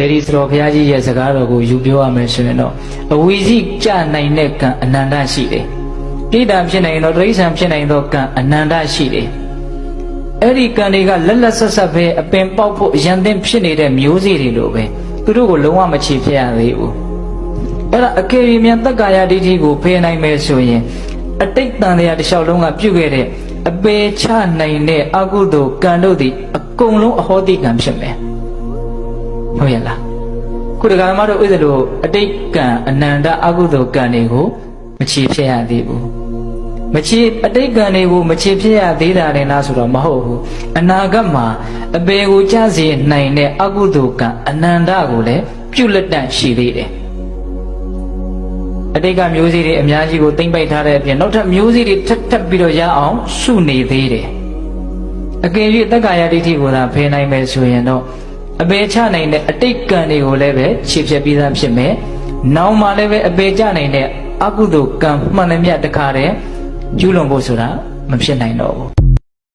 ဒေဒီစတော်ဘုရားကြီးရဲ့စကားတော်ကိုယူပြောရမယ်ဆိုရင်တော့အဝီစီကြနိုင်တဲ့ကံအနန္တရှိတယ်။ပြိတ္တာဖြစ်နိုင်တော့တိရစ္ဆာန်ဖြစ်နိုင်တော့ကံအနန္တရှိတယ်။အဲ့ဒီကံတွေကလက်လက်ဆက်ဆက်ပဲအပင်ပေါက်ဖို့အရန်သင့်ဖြစ်နေတဲ့မျိုးစေ့တွေလိုပဲသူတို့ကိုလုံးဝမချေဖြစ်ရသေးဘူး။အဲ့ဒါအကေရီမြန်တက္ကာယဒိဋ္ဌိကိုဖယ်နိုင်မယ်ဆိုရင်အတိတ်တန်တရားတစ်လျှောက်လုံးကပြုတ်ခဲ့တဲ့အပေချနိုင်တဲ့အကုသိုလ်ကံတို့သည်အကုန်လုံးအဟောတိကံဖြစ်မယ်။ ဟုတ်ရဲ့လားခုဒကာဓမ္မတို့ဥစ္စာတို့အတိတ်ကံအနန္တအကုသိုလ်ကံတွေကိုမချေဖြစ်ရသေးဘူးမချေအတိတ်ကံတွေကိုမချေဖြစ်ရသေးတာလည်းလားဆိုတော့မဟုတ်ဘူးအနာဂတ်မှာအပေကိုကြစေနိုင်တဲ့အကုသိုလ်ကံအနန္တကိုလည်းပြုလက်တန့်ရှိသေးတယ်အတိတ်ကမျိုးစေ့တွေအများကြီးကိုသိမ့်ပိုက်ထားတဲ့အပြင်နောက်ထပ်မျိုးစေ့တွေထပ်ထပ်ပြီးတော့ရအောင်စုနေသေးတယ်အကယ်၍တက္ကာယဒိဋ္ဌိကိုသာဖယ်နိုင်မယ်ဆိုရင်တော့ အပေချနိုင်တဲ့အတိတ်ကံတွေကိုလည်းပဲခြေဖြတ်ပြီးသားဖြစ်မယ်။နောက်မှလည်းပဲအပေချနိုင်တဲ့အကုသိုလ်ကံမှန်သမျှတခါတည်းကျူးလွန်ဖို့ဆိုတာမဖြစ်နိုင်တော့ဘူး